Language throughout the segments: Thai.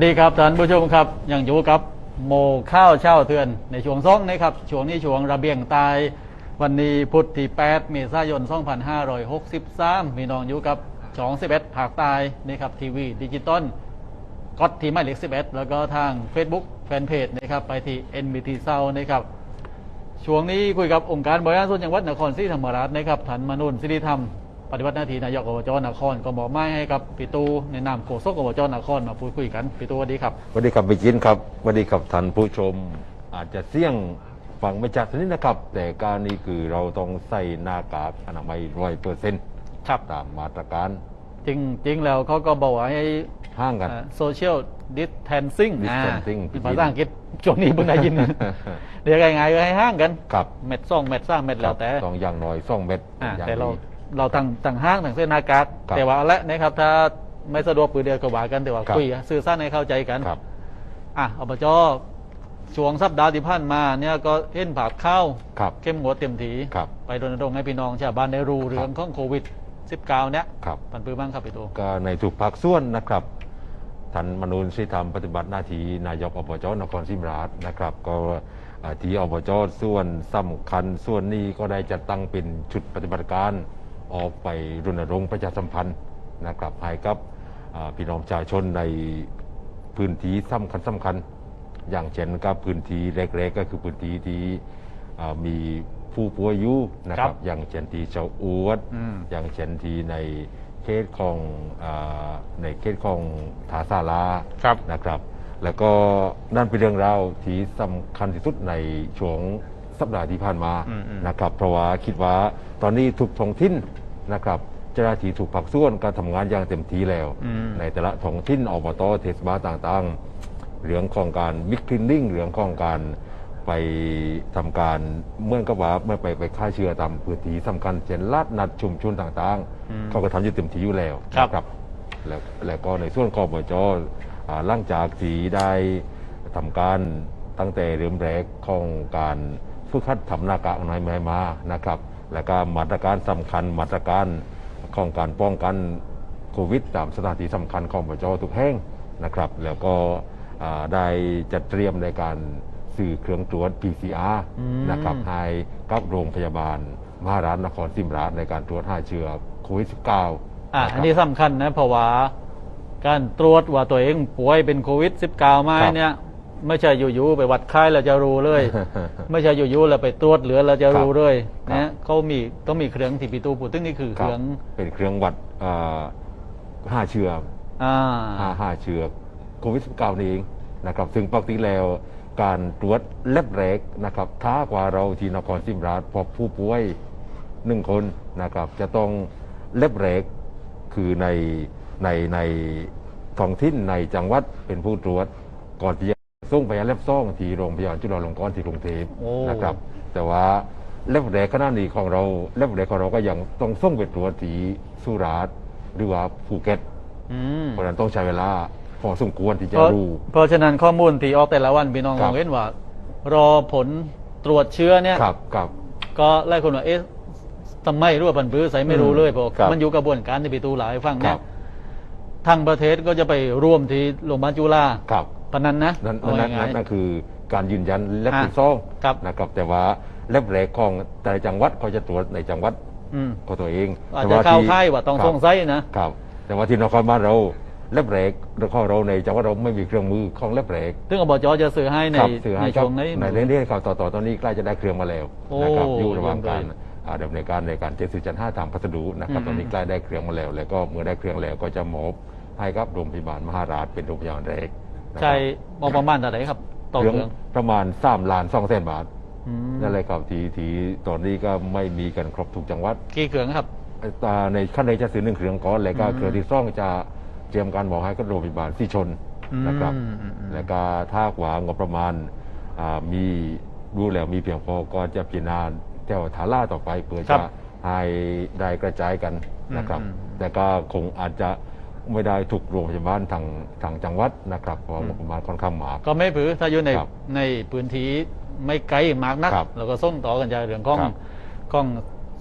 สวัสดีครับท่านผู้ชมครับยังอยู่กับโมข้าวเช่าเทือนในช่วงซ่องนะครับช่วงนี้ช่วงระเบียงตาย วันนี้พุธที่ 8 เมษายน 2563 มีน้องอยู่กับช่อง11ภาคใต้นี่ครับทีวีดิจิตอลก็ทีหมาเลข11 แล้วก็ทาง Facebook แฟนเพจนะครับไปที่ NBT เซานะครับช่วงนี้คุยกับองค์การบริหารส่วนจังหวัดนครศรีธรรมราชนะครับฐานมนุนสิริธรรม ปฏิบัติหน้าที่นายกอบจนครก็บอกไม่ให้กับปิตูในนามโฆษกอบจนครมาพูดคุยกันปิตูสวัสดีครับสวัสดีครับไปจินครับสวัสดีครับท่านผู้ชม อาจจะเสี่ยงฟังไม่ชัดสักนิดนะครับ แต่การนี้คือเราต้องใส่หน้ากากอนามัยร้อยเปอร์เซ็นต์ครับตามมาตรการ จริงจริงแล้วเขาก็บอกว่าให้ห้างกันโซเชียลดิสแทนซิ่ง distancing ภาษาอังกฤษช่วงนี้เพิ่งได้ยิน เดี๋ยวไงๆก็ให้ห้างกันครับเม็ดซ่องเม็ดซ่าเม็ดแล้วแต่ต้องอย่างน้อยสองเม็ดอ่าอย่างแต่เราดี เราตั้งตั้งห้างตั้งเส้นหน้ากากครับแต่ว่าเอาละนะครับ ถ้าไม่สะดวกปืนเดียวก็ว่ากันแต่ว่าครับ คุยสื่อสารให้เข้าใจกัน ครับ อะอบจช่วงสัปดาห์ที่ผ่านมาเนี่ยก็เห็นผาดเข้า ครับ เข้มงวดเต็มทีครับ ไปรณรงค์ให้พี่น้องชาวบ้านได้รู้เรื่องของโควิด -19 เนี่ยครับ ปันปื้อบ้างครับพี่ตัวก็ในทุกภาคส่วนนะครับท่านมนูนสิธรรมปฏิบัติหน้าที่นายกอบจนครศรีธรรมราชนะครับ ก็อ่าที่อบจส่วนสำคัญส่วนนี้ก็ได้จัดตั้งเป็นชุดปฏิบัติการ ออกไปรณรงค์ประชาสัมพันธ์นะครับให้กับอ่าพี่น้องประชาชนในพื้นที่สำคัญสำคัญ อย่างเช่นกับพื้นที่เล็กๆก็คือพื้นที่ที่อ่ามีผู้ป่วยอยู่นะคครัรับบอย่างเช่นที่เจ้าอวดอืมอย่างเช่นที่ในเขตของอาในเขตของทาซาลาครับนะครับ แล้วก็นั่นเป็นเรื่องราวที่สำคัญที่สุดในช่วงสัปดาห์ที่ผ่านมาอืมอืมนะครับ เพราะว่าคิดว่าตอนนี้ทุกท้องถิ่น นะครับเจ้าหน้าที่ถูกผักส่วนการทำงานอย่างเต็มที่แล้ว อืม ในแต่ละท้องถิ่นอบตเทศบาลต่างๆ เรื่องของการบิ๊กคลีนนิ่งเรื่องของการไปทำการเหมื่อนกับว่าเมื่อไปไปฆ่าเชื้อตามพื้นที่สำคัญเช่นลาดนัดชุมชนต่างอืม ๆ เขาก็ทำอยู่เต็มที่อยู่แล้วครับ นะแล้วแล้วก็ในส่วนของบจอ่าหลังจากที่ได้ทำการตั้งแต่เริ่มแรกของการฝึกหัดทำหน้ากากอนามัยมานะครับ แล้วก็มาตรการสำคัญมาตรการของการป้องกันโควิดตามสถานที่สำคัญของบจทุกแห่งนะครับ แล้วก็อ่าได้จัดเตรียมในการสื่อเครื่องตรวจ PCR อืมนะครับให้กับโรงพยาบาลมหาราชนครศรีธรรมราชในการตรวจหาเชื้อโควิด -19 อะะครับอันนี้สำคัญนะเพราะว่าการตรวจว่าตัวเองป่วยเป็นโควิด -19 ไหมครับเนี่ย ไม่ใช่อยู่ๆไปวัดไข้เราจะรู้เลย ไม่ใช่อยู่ๆเราไปตรวจเหลือเราจะรู้เลยครับนะเขามีต้องมีเครื่องที่ปีตูพูดถึงนี่คือคเครับรื่องเป็นเครื่องวัดอ่าห้าเชื้ออ่าห้าห้าเชื้อโควิด -19 นี่เองนะครับ ซึ่งปกติแล้วการตรวจเล็บแรกนะครับท้ากว่าเราที่นครศรีธรรมราชพบผู้ป่วยหนึ่งคนนะครับ จะต้องเล็บแรกคือในในในท้องถิ่นในจังหวัดเป็นผู้ตรวจก่อนที่จะ ส่งไปยังเล็บซ่องที่โรงพยาบาลจุฬาลงกรณ์ที่กรุงเทพโอ้ นะครับ แต่ว่าเล็บแรกขณะนี้ของเราเล็บแรกของเราก็ยังต้องส่งไปตรวจที่สุราษฎร์หรือว่าภูเก็ต อืมเพราะฉะนั้นต้องใช้เวลาพอสมควรที่จะเพราะรู้ เพราะฉะนั้นข้อมูลที่ออกแต่ละวันพี่น้องครัมบองเห็นว่า รอผลตรวจเชื้อเนี่ย ครับครับ ก็ไล่คนว่าเอ๊ะทำไมรู้ว่าปันปื้อใส่ไม่รู้เลยเพราะครับมันอยู่กระบวนการที่ปีตูหลายฟังคเนี่รัยบ ทางประเทศก็จะไปร่วมที่โรงพยาบาลจุฬา ครับ ปะนั้นนะนั่นเอานั่นง่านั่ยนนั่นคือการยืนยันเล็บอะที่ซ่องครับนะครับ แต่ว่าเล็บแรกของแต่ละจังหวัดเขาจะตรวจในจังหวัดๆอืมของตัวเองอาจแต่จะเข้าที่ค่ายว่าต้องครับส่งไส้นะ ครับ แต่ว่าที่นครบ้านเราเล็บแรกของเราในจังหวัดเราไม่มีเครื่องมือของเล็บแรกซึ่งอบจจะซื้อให้ในครับสื่อในให้คช่รับวงนี้ ในเรื่องนี้ครับต่อต่อตอนนี้ใกล้จะได้เครื่องมาแล้วโอ้นะครับอยู่ระหว่างการเยี่ยมเลยอ่าดำเนินการในการเจ็ดสิบจันห้าตามพัสดุนะครับอืม ตอนนี้ใกล้ได้เครื่องมาแล้ว แล้วก็เมื่อได้เครื่องแล้วก็จะมอบให้กับโรงพยาบาลมหาราชเป็นโรงพยาบาลแรกนะครับ ใช่มองประมาณเท่าไหร่ครับต่อเคเครื่องรื่องประมาณสามล้านสองแสนบาทอืมนั่นเลยครับทีทีตอนนี้ก็ไม่มีกันครบทุกจังหวัดกี่เครื่องครับอ่าในขั้นในจะซื้อหนึ่งเครื่องก่อนแล้วก็อืมเครื่องที่สองจะเตรียมการบอกให้กับโรงพยาบาลที่ชนนะครับอืมอืมอืมแล้วก็ถ้าหวางงบประมาณอ่ามีดูแล้วมีเพียงพอก็จะพิจารณาแถวทาร่าต่อไปเพื่อครัจะบให้ได้กระจายกันนะครับอืมอืมแต่ก็คงอาจจะ ไม่ได้ถูกโรงพยาบาลทางทางจังหวัดนะครับเพราะอืมงบประมาณค่อนข้างมาก ก็ไม่ผือถ้าอยู่ในครับในพื้นที่ไม่ไกลมากนักครับเราก็ส่งต่อกันใจเรื่องกล้องครับกล้อง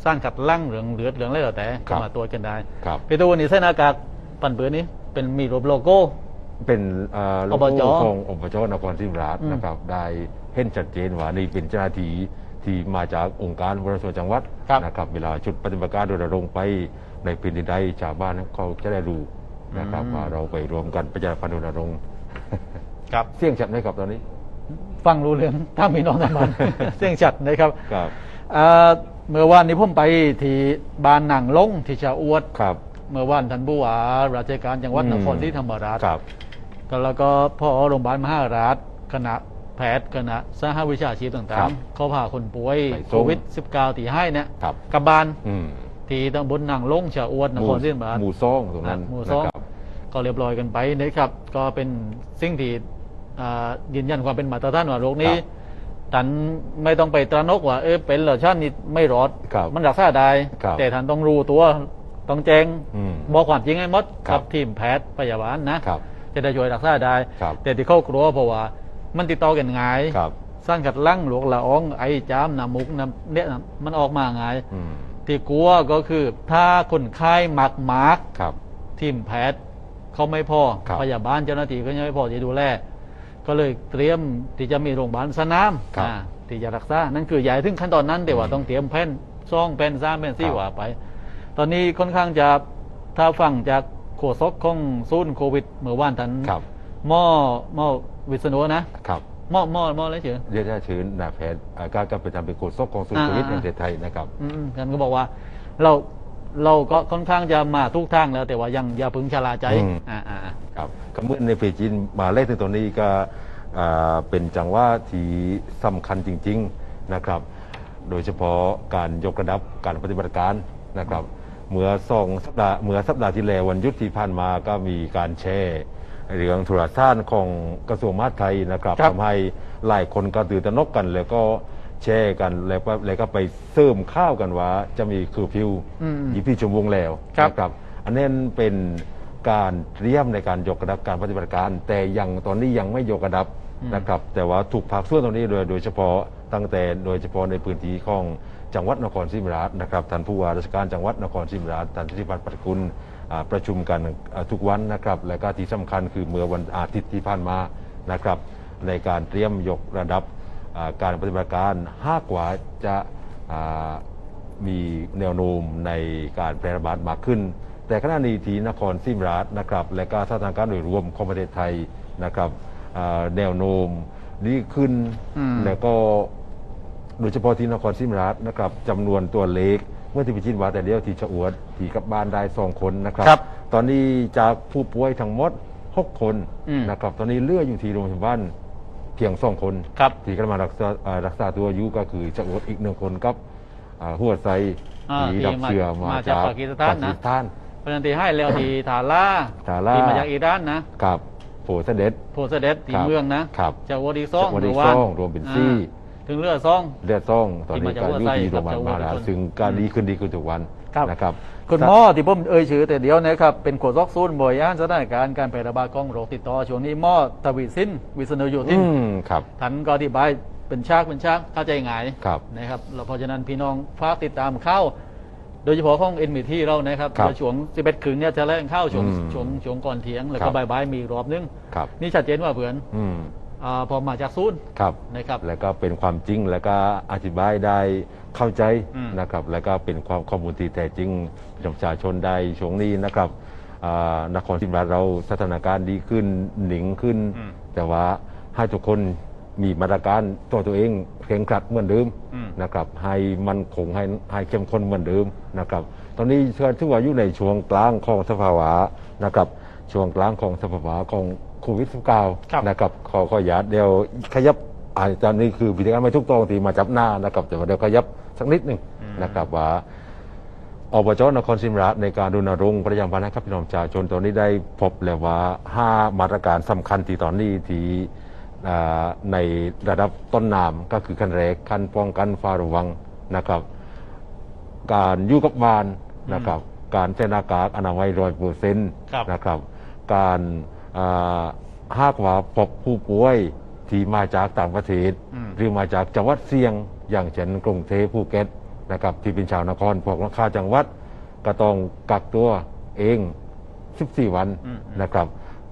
สร้างขัดลั่งเหลืองเหลือดเหลืองอะไรแล้วแต่ครัก็บ มาตรวจกันได้ครับ พี่ตูวันนี้เส้นหน้ากากปันปืนนี้เป็นมีรูปโลโก้ เป็นเอ่อโลอบจโก้ของอบจนครศรีธรรมราชอืมนะครับ ได้เห็นชัดเจนว่านี่เป็นเจ้าหน้าที่ที่มาจากองค์การบริหารส่วนจังหวัดครับ นะครับ เวลาชุดปฏิบัติการโดยรงค์ไปในพื้นที่ใดชาวบ้านเขาจะได้รู้ นะครับอืมว่าเราไปรวมกันประชาพันธ์รณรงค์ครับเสี่ยงชัดไหมครับตอนนี้ ฟังรู้เรื่องถ้ามีน้องทำมันเสียงชัดนะครับครับเอ่อเมื่อวานนี้ผมไปที่บ้านหนังลงที่ชะอวดครับ เมื่อวานท่านผู้ว่าราชการจังหวัดอืมนครศรีธรรมราชครับก็แล้วก็พ่อโรงพยาบาลมหาราชคณะแพทย์คณะสหวิชาชีพครัต่างบๆเขาพาคนป่วยไปส่งโควิด -19 ที่ให้เนี่ยครับกลับบ้านอืม ที่ตำบลหนังลงชะอวดนครศรีธรรมราชหมู่ซ่องตรงนั้นหมู่ซ่องนะครับก็เรียบร้อยกันไปนะครับ ก็เป็นสิ่งที่อ่ายืนยันความเป็นมาตรฐานว่าโรคนี้ครับท่านไม่ต้องไปตระหนกว่าเออเป็นเหรอชาตินี้ไม่รอดครับมันรักษาได้ครับแต่ท่านต้องรู้ตัวต้องแจ้งอืมบอกความจริงให้หมดครักับทีมแพทย์พยาบาลนะครับจะได้ช่วยรักษาได้ครับแต่ที่เขากลัวเพราะว่ามันติดต่อกันง่ายครับสร้างขัดลั่งหลวงละอองไอจามน้ำมุกน้ำเนี่ยมันออกมาง่ายอืม ที่กลัวก็คือถ้าคนไข้หมักหมากครับทีมแพทย์เขาไม่พอครับพยาบาลเจ้าหน้าที่ก็ยังไม่พอที่ดูแลก็เลยเตรียมที่จะมีโรงพยาบาลสนามครับอ่าที่จะรักษา นั่นคือใหญ่ถึงขั้นตอนนั้นแต่ว่าอืมต้องเตรียมแผ่นซ่องแผ่นซ้ำแผ่นซี่ครับว่าไป ตอนนี้ค่อนข้างจะถ้าฟังจากโฆษกของศูนย์โควิดเมื่อวานทันครับหม้อหม้อวิษณุนะครับห ม้อหม้อหม้ออะไรเฉยเรียกได้ชื้นนาแพทย์อ่าก็ก็เป็นทำเป็นโฆษกของศูนย์อ่าโควิดอ่าแห่งประเทศไทยนะครับ อืมกันก็บอกว่าเราเราก็ค่อนข้างจะมาทุกทางแล้ว แต่ว่ายังอย่าพึงชะลาใจอืม อ่าอ่าอ่า ครับก็เมื่อในเฟจีนมาเลขถึงตรงนี้ก็อ่าเป็นจังหวะที่สำคัญจริง ๆนะครับ โดยเฉพาะการยกระดับการปฏิบัติการนะครับ เมื่อสองสัปดาห์เมื่อสัปดาห์ที่แล้ววันหยุดที่ผ่านมาก็มีการแชร์ เรื่องธุรสารของกระทรวงมหาดไทยนะครับครับ ทำให้หลายคนก็ตื่นตระหนกกัน แล้วก็แชร์กันแล้วก็แล้วก็ไปเสริมข้าวกันว่าจะมีคือพิวอืมยี่พี่ชั่วโมงแล้วครับ นะครับอันนี้เป็นการเตรียมในการยกระดับการปฏิบัติการ แต่ยังตอนนี้ยังไม่ยกระดับอืมนะครับ แต่ว่าถูกภาคส่วนตรงนี้โดยโดยเฉพาะตั้งแต่โดยเฉพาะในพื้นที่ของจังหวัดนครศรีธรรมราชนะครับท่านผู้ว่าราชการจังหวัดนครศรีธรรมราชท่านทิติพัฒน์ปัตกุลอ่า ประชุมกันอ่าทุกวันนะครับ และก็ที่สำคัญคือเมื่อวันอาทิตย์ที่ผ่านมานะครับ ในการเตรียมยกระดับอ่าการปฏิบัติการห้ากว่าจะอ่ามีแนวโน้มในการแพร่ระบาดมากขึ้น แต่ขณะนี้ที่นครซิมราชนะครับ และก็สถานการณ์โดยรวมของประเทศไทยนะครับอ่าแนวโน้มดีขึ้นอืมแล้วก็โดยเฉพาะที่นครซิมราชนะครับจำนวนตัวเลข เมื่อที่พิชิตว่าแต่เดียวที่ชะอวดที่กลับบ้านได้สองคนนะครับ ครับตอนนี้จากผู้ป่วยทั้งหมดหกคนอืม นะครับ ตอนนี้เหลืออยู่ที่โรงพยาบาลเพียงสองคน ครับ ที่กำลังรักษาอ่ารักษาตัวอยู่ก็คือชะอวดอีกหนึ่งคนครับอ่าหัวไซอ่าที่ที่รับเชื้อมามามาจากปากีสถานนะปสถาน เพราะฉะนั้นที่ให้แล้วที่ทาล่าทาร่า ที่มาจากอิหร่านนะครับโผเสด็จโพเสเด็จที่ครับเมืองนะครับ จะวอดีซ่องจากวอดีหรืว่าซ่องรวมเป็นซี่อ่า ถึงเลือดซ่อง เลือดซ่องตอนที่นี้มาจากการหัวอยู่ไส้ที่โรงพยาบาลกับมหาราชจากหัวซึ่งการดีขึ้นดีขึ้นทุกวันครับ นะครับ คุณหมอที่ผมเอ่ยชื่อแต่เดียวนะครับเป็นโฆษกศูนย์บริหารสถานการณ์การแพร่ระบาดของโรคติดต่อช่วงนี้หมอทวีสินวิษณุโยธิอืนมครับ ท่านก็อธิบายเป็นชากเป็นชากเข้าใจง่ายครับนะครับแล้วเพราะฉะนั้นพี่น้องฝากติดตามเข้าโดยเฉพาะของเอ็นมีที่เรานะครับครับเดี๋ยวช่วง11คืนเนี่ยจะแล่งเข้าช่วงอืมช่วงช่วงก่อนเที่ยงแล้วครัก็บ บ่ายๆมีอีกรอบนึง ครับ นี่ชัดเจนว่าเผื่อน อืม อาพอมาจากศูนย์ครับ นะครับ แล้วก็เป็นความจริงแล้วก็อธิบายได้เข้าใจอืม นะครับ แล้วก็เป็นความข้อมูลที่แท้จริงประชาชนได้ช่วงนี้นะครับอ่านครศรีธรรมราชเราสถานการณ์ดีขึ้นหนิงขึ้น อืม แต่ว่าให้ทุกคนมีมาตรการตัวตัวเองเคร่งครัดเหมือนเดิมอืม นะครับ ให้มันคงให้ให้เข้มข้นเหมือนเดิมนะครับ ตอนนี้เชื่อถือว่าอยู่ในช่วงกลางของสภาวะนะครับ ช่วงกลางของสภาวะของโค วิดครับ -19 นะครับขอขออนุญาตเดี๋ยวขยับอาจารย์นี่คือพิธีการไม่ทุกต้องที่มาจับหน้านะครับแต่ว่าเดี๋ยวขยับสักนิดหนึ่งนะครับว่าอบจนครศรีธรรมราชในการรณรงค์ประชาสัมพันธ์ให้กับพี่น้องประชาชนตอนนี้ได้พบแล้วว่าห้ามาตรการสำคัญที่ตอนนี้ที่อ่าในระดับต้นน้ำก็คือขั้นแรกขั้นป้องกันฟ้าระวังนะครับ การอยู่กับบ้านนะครับ การใช้หน้ากากอนามัยร้อยเปอร์เซ็นต์ครับนะครับ การอ่า หากว่าพบผู้ป่วยที่มาจากต่างประเทศ อืม หรือมาจากจังหวัดเสี่ยง อย่างเช่นกรุงเทพภูเก็ตนะครับที่เป็นชาวนครพวกนักข่าจังหวัด ก็ต้องกักตัวเอง 14 วันอืม นะครับ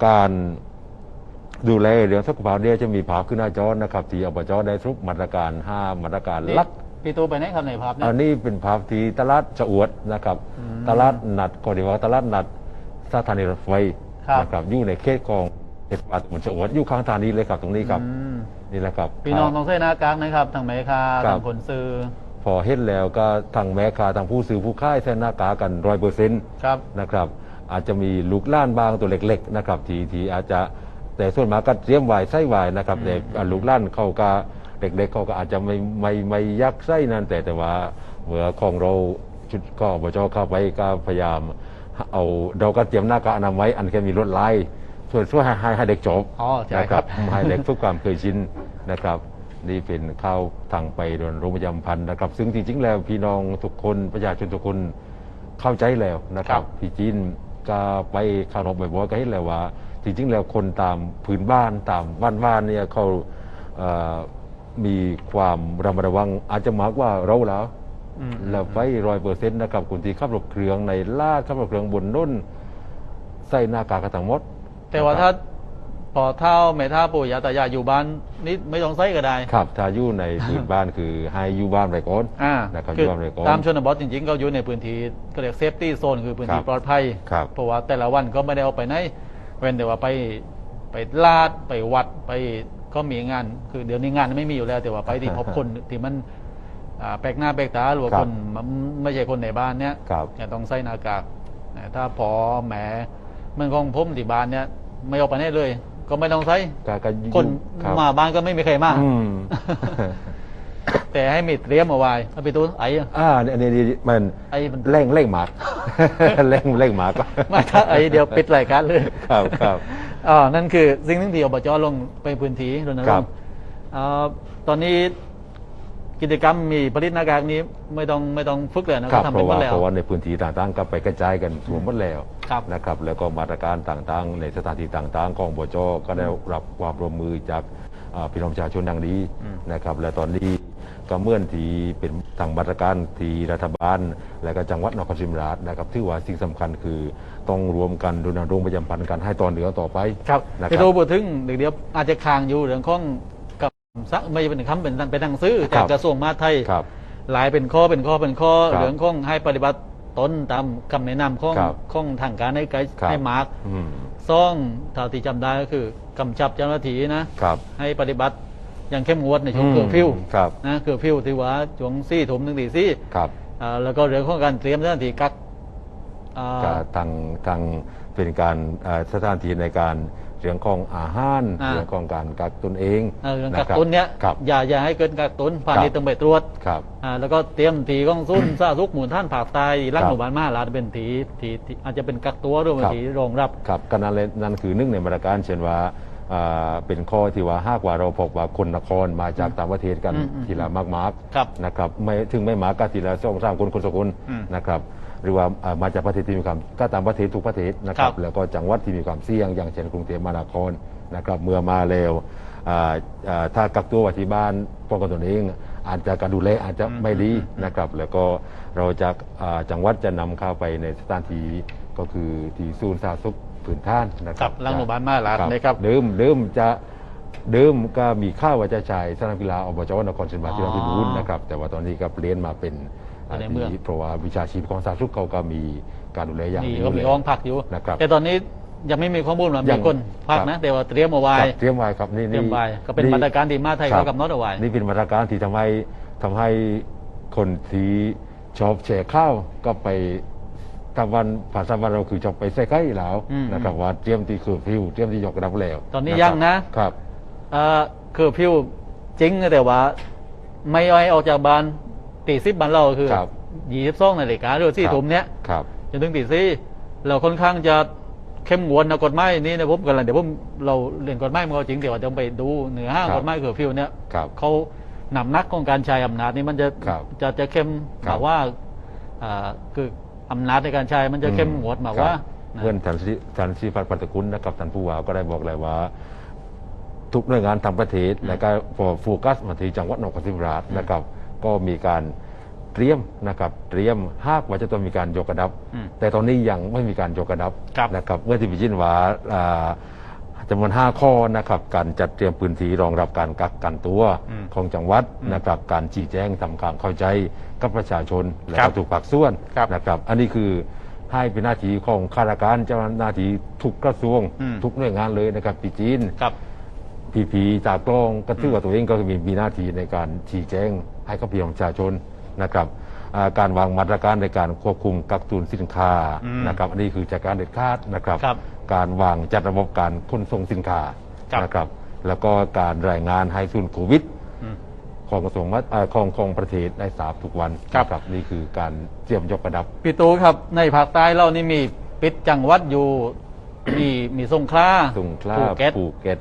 การดูแลเรื่องสุขภาพเนี่ยจะมีภาพขึ้นหน้าจอนะครับ ที่อบจได้สรุปมาตรการ5มาตรการหลัก พี่ตูไปไหนครับในภาพเนี่อัยนนี้เป็นภาพที่ตลาดจะอวดนะครับ อืม ตลาดนัดก็เรียกว่าตลาดนัดสถานีรถไฟ ครับนะครับอยู่ในเขตของเทศบาลตำบลจะอวดอยู่ข้างทางนี้เลยครับตรงนี้ครับอืมนี่แหละครับพี่น้องต้องใส่หน้ากากนะครับทางแม่ค้าครับทางคนซื้อพอเห็นแล้วก็ทางแม่ค้าทางผู้ซื้อผู้ค่ายใส่หน้ากากกันร้อยเปอร์เซ็นต์ครับ นะครับ อาจจะมีลูกล้านบางตัวเล็กๆนะครับที่ที่อาจจะแต่ส่วนมากก็เตรียมไว้ไส้ไว้นะครับอืมแต่อ่าลูกล้านเขาก็เด็กๆเขาก็อาจจะไม่ไม่ไม่ยักไส้นั่นแต่แต่ว่าเมื่อของเราชุดก็อบจเข้าไปก็พยายาม เอาเราก็เตรียมหน้ากากอนามัยอันแค่มีลวดลายช่วยช่วยให้ให้ให้เด็กจบอ๋อใช่นะคครัรับบ ให้เด็กทุกความเคยชินนะครับ นี่เป็นข้าวทางไปโดยโรงพยาบาลพันธ์นะครับ ซึ่งจริงๆแล้วพี่น้องทุกคนประชาชนทุกคนเข้าใจแล้วนะครับครับพี่จีนก็ไปคารพบ่อยๆก็เห็นแล้วว่า จริงๆแล้วคนตามพื้นบ้านตามบ้านบ้านๆเนี่ยเขาเอ่อมีความระมัดระวังอาจจะมากกว่าเราแล้วอืม แล้วไปร้อยเปอร์เซ็นต์นะครับคนที่ขับรถเครื่องในลาดขับรถเครื่องบนนุ่น ใส่หน้ากากกันทั้งหมด แต่ว่าถ้าพอเท่าแม่ท่าปู่ย่าตายายอยู่บ้านนี่ไม่ต้องใส่ก็ได้ ครับถ้าอยู่ในพื้นบ้านคือให้อยู่บ้านไปก่อนอ่านะครับอคืยู่บ้านไปก่อนตามชนบทจริงๆ ก็อยู่ในพื้นที่ก็เรียกเซฟตี้โซนคือพื้นที่ครับปลอดภัยครับเพราะว่าแต่ละวันก็ไม่ได้เอาไปไหนเว้นแต่ว่าไปไปลาดไปวัดไปก็มีงาน คือเดี๋ยวนี้งานไม่มีอยู่แล้ว แต่ว่าไปที่พบคนที่มัน อ่าแปลกหน้าแปลกตาหรือว่าครับ คนมันไม่ใช่คนในบ้านเนี้ยครับจะต้องใส่หน้ากากนะถ้าพอแหมเมืองของผมที่บ้านเนี้ยไม่เอาไปไหนเลย ก็ไม่ต้องใส่ก็ก็อยู่คนครับมาบ้านก็ไม่มีใครมาอืม แต่ให้มีเตรียมเอาไว้เอาไปตูนไอ้อะอ่าอันนี้นี่มันไอ้มัน เร่งเร่งหมาก เร่งเร่งหมากก็ไม่ถ้าไอ้เดียวปิดรายการเลยครับครับอ๋อนั่นคือสิ่งหนึ่งที่อบจลงไปพื้นที่รณรครังบค์เอ่อตอนนี้ กิจกรรมมีผลิตหน้ากากนี้ไม่ต้องไม่ต้องฝึกเลยนะครัก็บทำเพเป็นราะหมว่าดแล้ว เพราะว่าในพื้นที่ต่างๆก็ไปกระจายกันทั่วหมดแล้วครับนะครับ แล้วก็มาตรการต่างๆ ในสถานที่ต่างๆของบจก็ได้รับความร่วมมือจากอ่าพี่น้องประชาชนดังนี้อืม นะครับ และตอนนี้ก็เมื่อนที่เป็นทางมาตรการที่รัฐบาล และก็จังหวัดนครศรีธรรมราชนะครับที่ว่าสิ่งสำคัญคือต้องรวมกันรณรงค์ประจำพันธ์กันให้ตอนเหนือต่อไป ครับนะคพี่รับตูพูดถึงเดี๋ยวเดี๋ยวอาจจะค้างอยู่เรื่องของ กับซักไม่ใช่เป็นคำเป็นเป็นหนังสือครัจากบกระทรวงมหาดไทยครับ หลายเป็นข้อเป็นข้อเป็นข้อครับเรื่องของให้ปฏิบัติตนตามคำแนะนำของครับของทางการให้ไกด์ครับ ให้มาร์กอืมซ่องเท่าที่จำได้ก็คือกำชับเจ้าหน้าที่นะครับให้ปฏิบัติอย่างเข้มงวดในช่วงอืมเคอร์ฟิวครับ นะเคอร์ฟิวที่ว่าช่วงซี่ถุมหนึ่งตีซี่ครับ อ่าแล้วก็เรื่องของการเตรียมสถานที่กักอ่าก็ทางทางเป็นการเอ่อสถานที่ในการ เรื่องของอาหารอ่า เรื่องของการกักตนเองเอ่อเรื่องะกักครับตุนเนี้ยครับอย่าอย่าให้เกินกักตุนผ่านครับนี้ต้องไปตรวจครับ อ่าแล้วก็เตรียมทีกล้องซุ่น ซาซุกหมุนท่านผากตายรักครับหมู่บ้านมาลาดเป็นทีทีทีอาจจะเป็นกักตัวหรือเป็นครับ ทีรองรับ ครับก็นั่นเลยนั่นคือหนึ่งในมาตรการเช่นว่าอ่า เป็นข้อที่ว่าหากว่าเราพบว่าคนนครมาจากต่างประเทศกันอืมอืมทีละมากมากๆครับนะครับไม่ถึงไม่มากก็ทีละสองสามคนคนสองคนอืมนะครับหรือว่าอ่ามาจากประเทศที่มีความก็ตามประเทศทุกประเทศนะครัครับบแล้วก็จังหวัดที่มีความเสี่ยง อย่างเช่นกรุงเทพมหานครนะครับเมื่อมาแล้วอ่าอ่าถ้ากักตัวไว้ที่บ้านป้องกันตนเองอาจจะการดูแลอาจจะไม่ดีนะครับ แล้วก็เราจะอ่าจังหวัดจะนำเข้าไปในสถานที่ก็คือที่ศูนย์สาธารณสุข ผืนท่านนะครับบหลังหมู่บ้านมาลาดนะครับเดิมเดิมจะเดิมก็มีข้าวว่าจะใช้สนามกีฬาอบจนครศรีธรรมราชที่เราที่บูนนะครับ แต่ว่าตอนนี้ก็เปลี่ยนมาเป็นในเมืองเพราะว่าวิชาชีพของสาธารณสุขเขาก็มีการดูแลอย่างนี่ดีก็มีห้องพักอยู่นะครับแต่ตอนนี้ยังไม่มีข้อมูลว่ามีคนพักนะแต่ว่าเตรียมเอาไว้เตรียมไว้ครับนี่เตรียมไว้ก็เป็นมาตรการที่มาไทยเขากำหนดเอาไว้นี่เป็นมาตรการที่ทำให้ทำให้คนที่ชอบแชร์ข้าวก็ไป ทำวันภาษาวันเราคือชอบไปใส่ไข่แล้วอืม นะครับว่าเตรียมที่คือฟิวเตรียมที่ยกระดับแล้วตอนนี้ะครับยังนะ ครับ เอ่อคือพิวจริงนะแต่ว่า ไม่ย่อยออกจากบ้านตีสิบบ้านเราคือครับ ยี่สิบสองนาฬิกาหรือสี่ครับทุ่มเนี้ยครับ จนถึงตีสี่เราค่อนข้างจะเข้มงวดนะกฎหมายนี่นะผมกันเลยเดี๋ยวผมเราเรียนกฎหมายมันก็จริงแต่ว่าจะไปดูเนื้อห้างครับ กฎหมายคือพิวเนี่ยครับ เขานำนักของการใช้อำนาจนี่มันจะครับจะจะเข้มครับมากว่าอ่าคือ อำนาจในการใช้มันจะเข้มงวดมากว่าครับนะเพื่อนท่านสิท่านสิพัฒน์ปัตตกุลนะครับท่านผู้ว่าก็ได้บอกเลยว่า ทุกหน่วยงานทางประเทศและก็โฟกัสมาที่จังหวัดนครศรีธรรมราชนะครับ ก็มีการเตรียมนะครับเตรียมหากว่าจะต้องมีการยกระดับอืมแต่ตอนนี้ยังไม่มีการยกระดับครับนะครับเมื่อที่พิจินว่าอ่า จำนวน 5 ข้อนะครับการจัดเตรียมพื้นที่รองรับการกักกันตัวอืมของจังหวัดอืมนะครับการชี้แจงทำความเข้าใจกับประชาชนและครัก็บถูกผักส่วนครับนะครับอันนี้คือให้เป็นหน้าที่ของข้าราชการเจ้าหน้าที่ทุกกระทรวงอืมทุกหน่วยงานเลยนะครับที่จีนครับพีพีจากกล้องก็ถือว่าตัวเองก็มีมีหน้าที่ในการชี้แจงให้กับพี่น้องประชาชนนะครับอ่า การวางมาตรการในการควบคุมกักตุนสินค้าอืมนะครับอันนี้คือจากการเด็ดขาดนะครับ ครับการวางจัดระบบการขนส่งสินค้าครับ นะครับ แล้วก็การรายงานให้ศูนย์โควิด อืม ของกระทรวงมัดอ่าของของประเทศได้ทราบทุกวันครับ นะนี่คือการเตรียมยกระดับ พี่ตูครับในภาคใต้เรานี่มีปิดจังหวัดอยู่ มีมีสงขลาสงขลาภูเก็ตภูเก็ต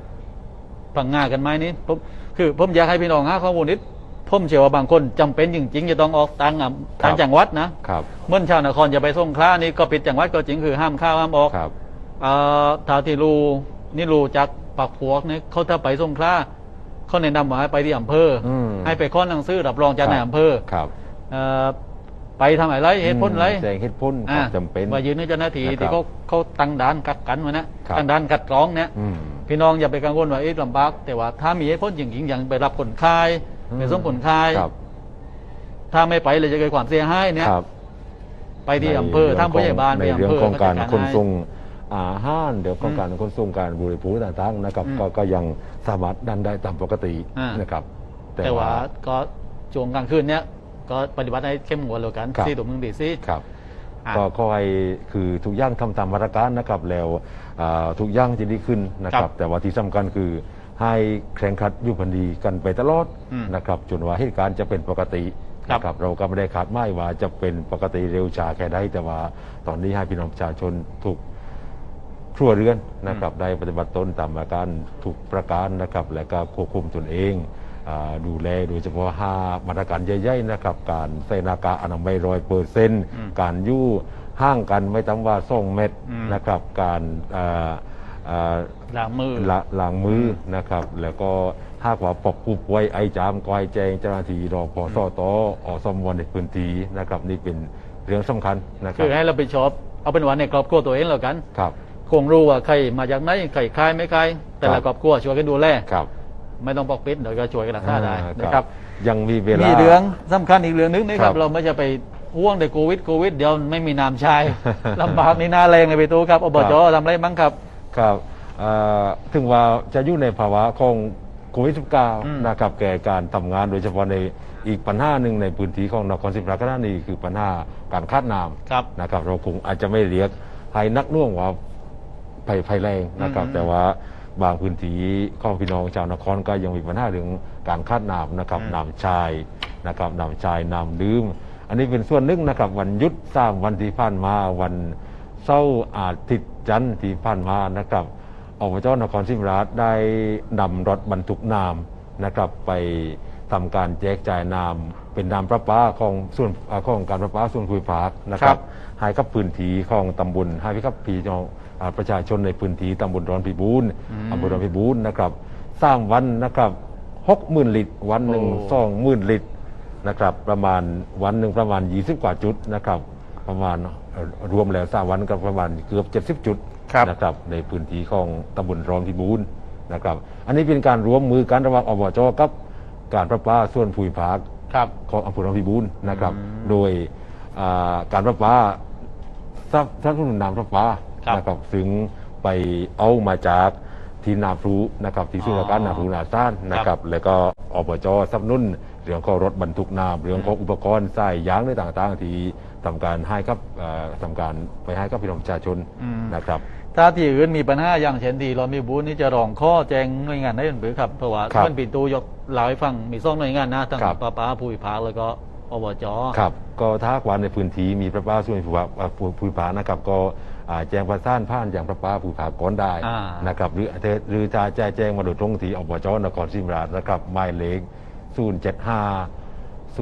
พังงากันไหมนี่ผมคือผมอยากให้พี่น้องหาข้อมูลนิด ผมเชื่อว่าบางคนจำเป็นจริงๆจะต้องออกต่างอะต่างจังหวัดนะครับเมื่อชาวนครจะไปสงขลานี่ก็ปิดจังหวัดก็จริงคือห้ามเข้าห้ามออกครับเอ่อทาที่รู้นี่รู้จากปากพวกเนี่ยเขาถ้าไปสงขลาเขาแนะนำว่าให้ไปที่อำเภออม ให้ไปข้อหนังสือรับรองจากนายอำเภอครับเอ่อไปทำอะไรเหตุผลอะไรแจ้งเหตุผลคอ่าวามจำเป็นว่ายืนให้เจ้าหน้าที่นะครับที่เขาเขาตั้งด่านกักกันไว้นะครับ ตั้งด่านกัดกรองเนี่ยอืม พี่น้องอย่าไปกังวลว่าเอ๊ะลำบากแต่ว่าถ้ามีเหตุผลจริงๆอย่างไปรับผลคาย อืมไปส่งผลคายครับถ้าไม่ไปเลยจะเกิดความเสียหายเนี่ยครับไปที่อำเภอท่ามผู้ใหญ่บ้านในไปอำเรื่อเภงอของการจัดขนให้ส่งอาหารเดี๋ยวของอืมการขนส่งการบริโภคต่างๆนะครับอืมก็ก็ยังสามารถดันได้ตามปกติอ่านนะครับ แต่ว่าก็ช่วงกลางคืนเนี่ยก็ปฏิบัติให้เข้มงวดเลยกันครับซี่ตัวมึงดีซี่ครับอะก็คอยคือทุกอย่างทำตามมาตรการนะครับแล้วอ่าทุกอย่างจะดีขึ้นนะคครัรับบแต่ว่าที่สำคัญคือ ให้แข่งขันอยู่พันดีกันไปตลอดอืมนะครับจนว่าเหตุการณ์จะเป็นปกติครับ นะครับเราก็ไม่ได้คาดหมายว่าจะเป็นปกติเร็วช้าแค่ใดแต่ว่าตอนนี้ให้พี่น้องประชาชนถูกครัวเรือนนะครับได้ปฏิบัติตนตามมาตรการทุกประการนะครับ และก็ควบคุมตนเองอาดูแลโดยเฉพาะห้ามาตรการใหญ่ๆนะครับ การใส่หน้ากากอนามัยร้อยเปอร์เซ็นต์อืมการยู่ห่างกันไม่ต่ำกว่าสองเมตรอืมนะครับ การอ่า อ่าล้างมือ ละล้างมือนะครับ แล้วก็หากว่าปกผู้ป่วยไอจามก็ให้แจ้งเจ้าหน้าที่รอพอสตอสมวในพื้นที่นะครับ นี่เป็นเรื่องสำคัญนะครัคืบอให้เราไปชอบเอาเป็นว่าในครอบครัวตัวเองแล้วกัน ครับ คงรู้ว่าใครมาจากไหนใครคลายไม่คลายแต่ครัละบครอบครัวช่วยกันดูแลครับ ไม่ต้องปกปิดเดี๋ยวก็ช่วยกันรักษาได้อ่านะครับ ยังมีเวลามีเรื่องสำคัญอีกเรื่องนึงนะคครัรับบ เราไม่จะไปห่วงแต่โควิดโควิดเดี๋ยวไม่มีน้ำใช้ ลำบากนี่หน้าแรงเลยไปตู้ครับอบจทำอะไรบ้างครับ ครับเอ่อถึงว่าจะอยู่ในภาวะของโควิดอืม19นะครับแก่การทำงานโดยเฉพาะในอีกปัญหาหนึ่งในพื้นที่ของนครศรีธรรมราชนี่คือปัญหาการคาดน้ครับำนะครับ เราคงอาจจะไม่เรียกภัยนักหน่วงว่าภัยภัยแรงนะครับอืมแต่ว่าบางพื้นที่ของพี่น้องชาวนครก็ยังมีปัญหาเรื่องการคาดน้ำนะครับอืมน้ำชายนะครับน้ำชายน้ำดื่มอันนี้เป็นส่วนหนึ่งนะครับ วันหยุดสามวันที่ผ่านมาวันเสาร์อาทิตย์ จันทร์ที่ผ่านมานะครับอบจนครศรีธรรมราชได้นำรถบรรทุกน้ำนะครับไปทำการแจกจ่ายน้ำเป็นน้ำประปาของส่วนอ่าของการประปาส่วนภูมิภาคนะคครัรับบ ให้กับพื้นที่ของตำบลให้กับพี่น้องอ่าประชาชนในพื้นที่ตำบลดอนพิบูลอืมอำเภอดอนพิบูลนะครับ สร้างวันนะครับหกหมื่นลิตรวันหนึ่งโอ้ สองหมื่นลิตรนะครับประมาณวันหนึ่งประมาณยี่สิบกว่าจุดนะครับประมาณเอ่อ รวมแล้วสามวันก็ประมาณเกือบเจ็ดสิบ70 จุดครับนะครับในพื้นที่ของตำบลรองพิบูลนะครับ อันนี้เป็นการร่วมมือกันระหว่างอบจกับการประปาส่วนภูมิภาคครับของอำเภอรองพิบูลนะครับ อืมโดยอ่าการประปาทรัพย์ทรัพย์สนุนน้ำประปาครับ นะครับซึ่งไปเอามาจากที่นาพรูนะครับที่สุรการอ๋อนาพรูนาซ่านนะครับ แล้วก็อบจสนับสนุนเรื่องของรถบรรทุกน้ำเรื่องของอุปกรณ์สายยางในต่างๆ ที่ทำการให้กับเอ่อทำการไปให้กับพี่น้องประชาชนอืมนะครับ ถ้าที่อื่นมีปัญหาอย่างเช่นที่เรามีบูธนี่จะร้องข้อแจ้งหน่วยงานได้หรือครับเพราะว่าครับเพื่อนปีตูยกเล่าให้ฟังมีสองหน่วยงานนะทั้งครับปปาผู้พิพากแล้วก็อบจครับ ก็ถ้าหากว่าในพื้นที่มีประปาส่วนภูมิภาคอ่าภูภูมิภาคนะครับ ก็อ่าแจ้งประสานผ่านอย่างประปาภูมิภาคก่อนได้อ่านะครับ หรือหรือจะแจ้งแจ้งมาโดยตรงที่อบจนครศรีธรรมราชนะครับหมายเลข075 075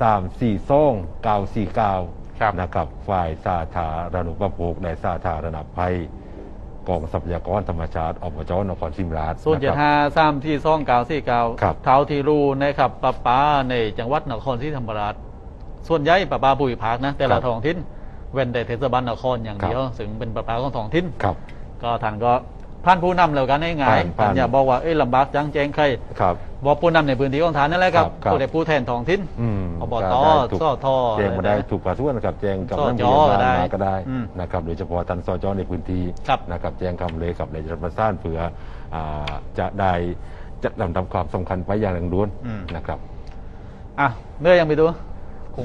342 949 ครับนะครับฝ่ายสาธารณูปโภคและสาธารณภัยกองทรัพยากรธรรมชาติอบจนครศรีธรรมราชส่วนเจ็ดนะครับห้าสามที่ซ่องเก้าสี่เก้าครับเท้าที่รู้นะครับปะปาในจังหวัดนครศรีธรรมราช ส่วนใหญ่ปะปาผู้พิพากนะ แต่ละครับท้องถิ่นเว้นแต่เทศบาลนครอย่างเดียวซึ่งเป็นปะปาของท้องถิ่นครับก็ท่านก็ผ่านผู้นำแล้วกันง่ายๆผ่านอย่าบอกว่าเอ้ยลำบากจังแจงใครครับ บอกผู้นำในพื้นที่ของฐานนั่นแหละครับครับครับผู้ใดผู้แทนท้องถิ่นอืมอบตก็ได้ถูกสทแจ้งมาได้อะไรนะถูกกระส่วนนะครับแจ้งกับสท่านจผู้ใหญ่บ้านก็ได้มาก็ได้อืมนะครับโดยเฉพาะท่านสจในพื้นที่ครับนะครับแจ้งคำเลยกับในรัฐประสานเผื่ออ่าจะได้จัดลำดับความสำคัญไปอย่างเร่งด่วนอืม นะครับอะเนื่อยยังไปดู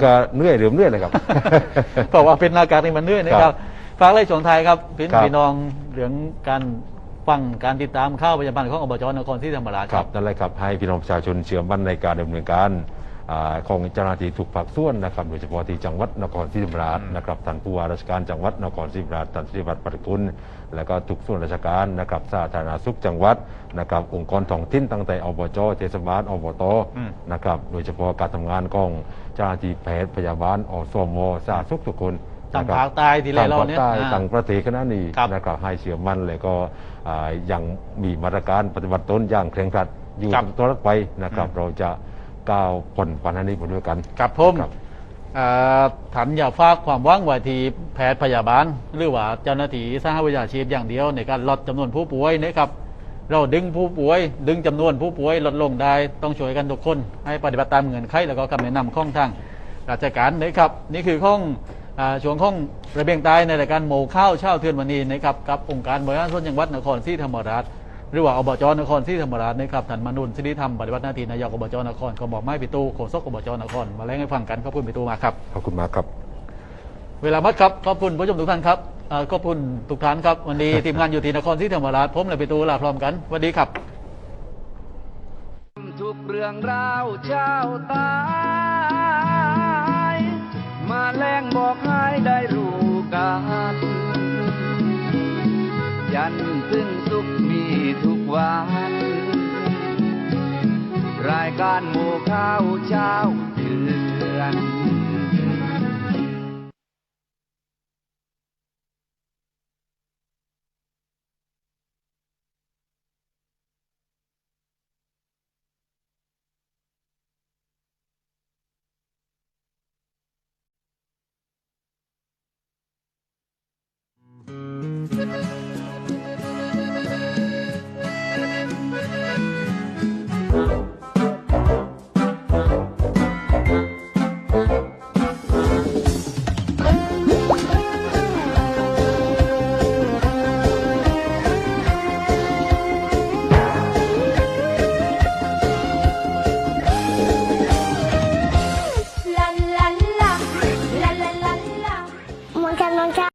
ก็เหนื่อยหรือไม่เหนื่อยเลยครับเพราะว่าเป็นอากาศนี่มันเหนื่อยนะคครัรับบฝากเลยชนไทยครับพี่ครับ พี่น้องเรื่องการ ฟังการติดตามข่าวประจำวันของอบจนครศรีธรรมราชคครัรับบนั่นแหละครับให้พี่น้องประชาชนเชื่อมั่นในการดำเนินการอ่าของเจ้าหน้าที่ทุกภาคส่วนนะครับโดยเฉพาะที่จังหวัดนครศรีธรรมราชอืมนะครับท่านผู้ว่าราชการจังหวัดนครศรีธรรมราชท่านสิริวัตรปฏิคุณและก็ทุกส่วนราชการนะครับสาธารณสุขจังหวัดนะครับองค์กรท้องถิ่นตั้งแต่อบจเทศบาลอบตอืมนะครับโดยเฉพาะการทำงานของเจ้าหน้าที่แพทย์พยาบาลอสมสาธารณสุขทุกคน ต่างนะครับภาคใต้ที่เลยเราเนี่ยต่างภาคใต้อ่าต่างประเทศขนาดนี้ครับนะครับให้เชื่อมั่นเลยก็อ่ายังมีมาตรการปฏิบัติตนอย่างเคร่งครัดอยู่ครับตลอดไปนะครับอืมเราจะก้าวพ้นปัญหานี้ไปด้วยกันกับผมครับอ่าถันอย่าฝากความหว่างไว้ที่แพทย์พยาบาล หรือว่าเจ้าหน้าที่สาธารณวิชาชีพอย่างเดียวในการลดจำนวนผู้ป่วยนะครับเราดึงผู้ป่วย ดึงจำนวนผู้ป่วยลดลงได้ต้องช่วยกันทุกคน ให้ปฏิบัติตามเงื่อนไขแล้วก็คำแนะนำข้องทางราชการนะครับ นี่คือข้องอ่า ช่วงข้องระเบียงใต้ในรายการโมข้าวเช่าเทือนวันนี้นะครับกับองค์การบริหารส่วนจังหวัดนครศรีธรรมราชหรือว่าอบจนครศรีธรรมราชนะครับท่านมนุนสิริธรรมปฏิบัติหน้าที่นายกอบจนครก็บอกไม้ปิตูโฆษกอบจนคร มาแล้งให้ฟังกันขอบคุณปิตูมากครับขอบคุณมากครับ เวลามัดครับขอบคุณผู้ชมทุกท่านครับเอ่อขอบคุณทุกท่านครับวันนี้ทีมงานอยู่ที่นครศรีธรรมราชผมและปิตูลาพร้อมกันสวัสดีครับ ทุกเรื่องราวชาวใตาย มาแรงบอกให้ได้รู้กันยันซึ่งสุขมีทุกวัน รายการหมู่ข้าวเช้าเดือน